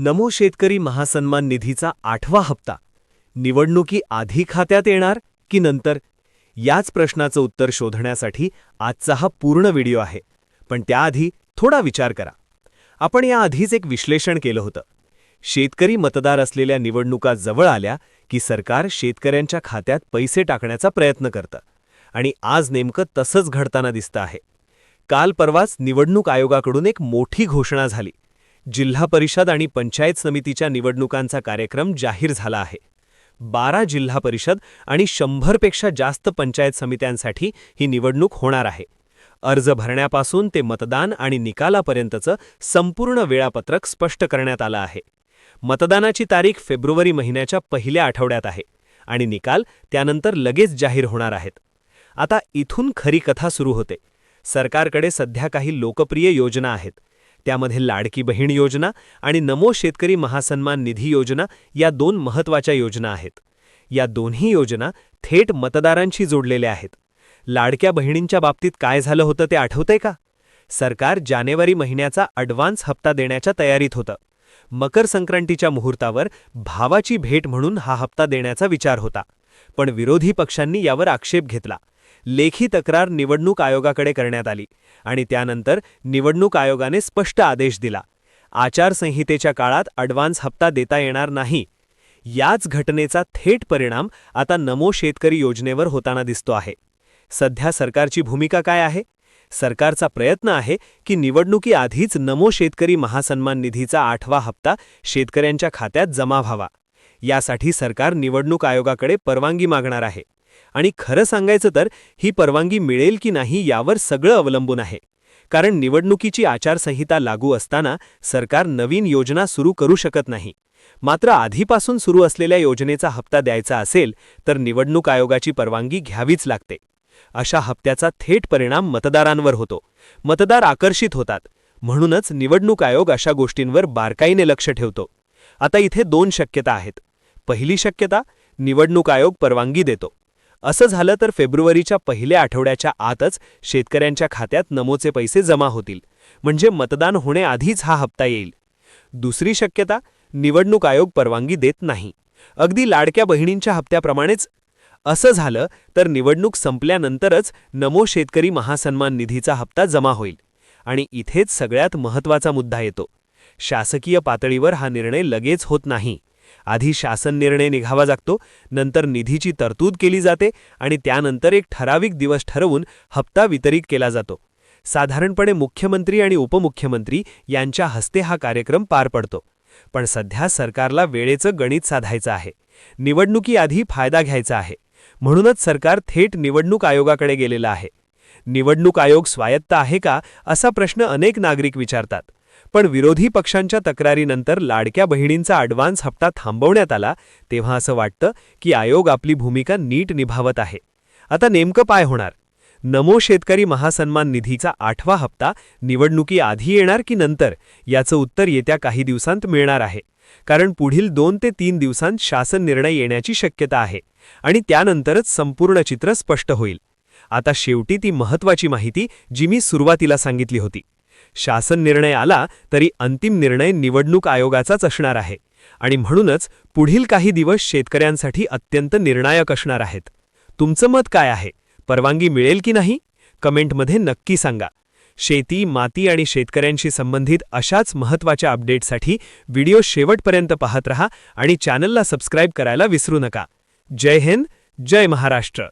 नमो शेतकरी महासन्मान निधीचा आठवा हप्ता. निवडणुकी आधी खात्यात येणार की नंतर? याच प्रश्नाचं उत्तर शोधण्यासाठी आजचा हा पूर्ण व्हिडिओ आहे. पण त्याआधी थोडा विचार करा. आपण याआधीच एक विश्लेषण केलं होतं. शेतकरी मतदार असलेल्या निवडणुका जवळ आल्या की सरकार शेतकऱ्यांच्या खात्यात पैसे टाकण्याचा प्रयत्न करतं. आणि आज नेमकं तसंच घडताना दिसतं आहे. काल परवाच निवडणूक आयोगाकडून एक मोठी घोषणा झाली. जिल्हा परिषद आणि पंचायत समितीच्या निवडणुकांचा कार्यक्रम जाहीर झाला आहे. बारा जिल्हा परिषद आणि शंभरपेक्षा जास्त पंचायत समित्यांसाठी ही निवडणूक होणार आहे. अर्ज भरण्यापासून ते मतदान आणि निकालापर्यंतचं संपूर्ण वेळापत्रक स्पष्ट करण्यात आलं आहे. मतदानाची तारीख फेब्रुवारी महिन्याच्या पहिल्या आठवड्यात आहे आणि निकाल त्यानंतर लगेच जाहीर होणार आहेत. आता इथून खरी कथा सुरू होते. सरकारकडे सध्या काही लोकप्रिय योजना आहेत. त्यामध्ये लाडकी बहीण योजना आणि नमो शेतकरी महासन्मान निधी योजना या दोन महत्त्वाच्या योजना आहेत. या दोन्ही योजना थेट मतदारांशी जोडलेल्या आहेत. लाडक्या बहिणींच्या बाबतीत काय झालं होतं ते आठवतंय का? सरकार जानेवारी महिन्याचा अडव्हान्स हप्ता देण्याच्या तयारीत होतं. मकर संक्रांतीच्या मुहूर्तावर भावाची भेट म्हणून हा हप्ता देण्याचा विचार होता. पण विरोधी पक्षांनी यावर आक्षेप घेतला. लेखी तक्रार निवडणूक आयोगाकडे करण्यात आली आणि त्यानंतर निवडणूक आयोगाने स्पष्ट आदेश दिला. आचारसंहितेच्या काळात अडव्हान्स हप्ता देता येणार नाही. याच घटनेचा थेट परिणाम आता नमो शेतकरी योजनेवर होताना दिसतो आहे. सध्या सरकारची भूमिका काय आहे? सरकारचा प्रयत्न आहे की निवडणुकीआधीच नमो शेतकरी महासन्मान निधीचा आठवा हप्ता शेतकऱ्यांच्या खात्यात जमा व्हावा. यासाठी सरकार निवडणूक आयोगाकडे परवानगी मागणार आहे. आणि खरं सांगायचं तर ही परवानगी मिळेल की नाही यावर सगळं अवलंबून आहे. कारण निवडणुकीची आचारसंहिता लागू असताना सरकार नवीन योजना सुरू करू शकत नाही. मात्र आधीपासून सुरू असलेल्या योजनेचा हप्ता द्यायचा असेल तर निवडणूक आयोगाची परवानगी घ्यावीच लागते. अशा हप्त्याचा थेट परिणाम मतदारांवर होतो. मतदार आकर्षित होतात. म्हणूनच निवडणूक आयोग अशा गोष्टींवर बारकाईने लक्ष ठेवतो. आता इथे दोन शक्यता आहेत. पहिली शक्यता निवडणूक आयोग परवानगी देतो. असं झालं तर फेब्रुवारीच्या पहिल्या आठवड्याच्या आतच शेतकऱ्यांच्या खात्यात नमोचे पैसे जमा होतील. म्हणजे मतदान होण्याआधीच हा हप्ता येईल. दुसरी शक्यता निवडणूक आयोग परवानगी देत नाही. अगदी लाडक्या बहिणींच्या हप्त्याप्रमाणेच. असं झालं तर निवडणूक संपल्यानंतरच नमो शेतकरी महासन्मान निधीचा हप्ता जमा होईल. आणि इथेच सगळ्यात महत्त्वाचा मुद्दा येतो. शासकीय पातळीवर हा निर्णय लगेच होत नाही. आधी शासन निर्णय निघावा लागतो नंतर निधीची तरतूद केली जाते आणि त्यानंतर एक ठराविक दिवस ठरवून हप्ता वितरित केला जातो. साधारणपणे मुख्यमंत्री आणि उपमुख्यमंत्री यांच्या हस्ते हा कार्यक्रम पार पडतो. पण सध्या सरकारला वेळेचं गणित साधायचं आहे. निवडणुकीआधी फायदा घ्यायचा आहे. म्हणूनच सरकार थेट निवडणूक आयोगाकडे गेलेलं आहे. निवडणूक आयोग स्वायत्त आहे का असा प्रश्न अनेक नागरिक विचारतात. पण विरोधी पक्षांच्या तक्रारीनंतर लाडक्या बहिणींचा अडव्हान्स हप्ता थांबवण्यात आला तेव्हा असं वाटतं की आयोग आपली भूमिका नीट निभावत आहे. आता नेमकं पाय होणार? नमो शेतकरी महासन्मान निधीचा आठवा हप्ता निवडणुकी आधी येणार की नंतर? याचं उत्तर येत्या काही दिवसांत मिळणार आहे. कारण पुढील दोन ते तीन दिवसांत शासन निर्णय येण्याची शक्यता आहे आणि त्यानंतरच संपूर्ण चित्र स्पष्ट होईल. आता शेवटी ती महत्वाची माहिती जी मी सुरुवातीला सांगितली होती. शासन निर्णय आला तरी अंतिम निर्णय निवडणूक आयोगाचाच असणार आहे. आणि म्हणूनच पुढील काही दिवस शेतकऱ्यांसाठी अत्यंत निर्णायक असणार आहेत. तुमचं मत काय आहे? परवानगी मिळेल की नाही? कमेंटमध्ये नक्की सांगा. शेती माती आणि शेतकऱ्यांशी संबंधित अशाच महत्त्वाच्या अपडेटसाठी व्हिडिओ शेवटपर्यंत पाहत रहा आणि चॅनलला सबस्क्राईब करायला विसरू नका. जय हिंद जय महाराष्ट्र.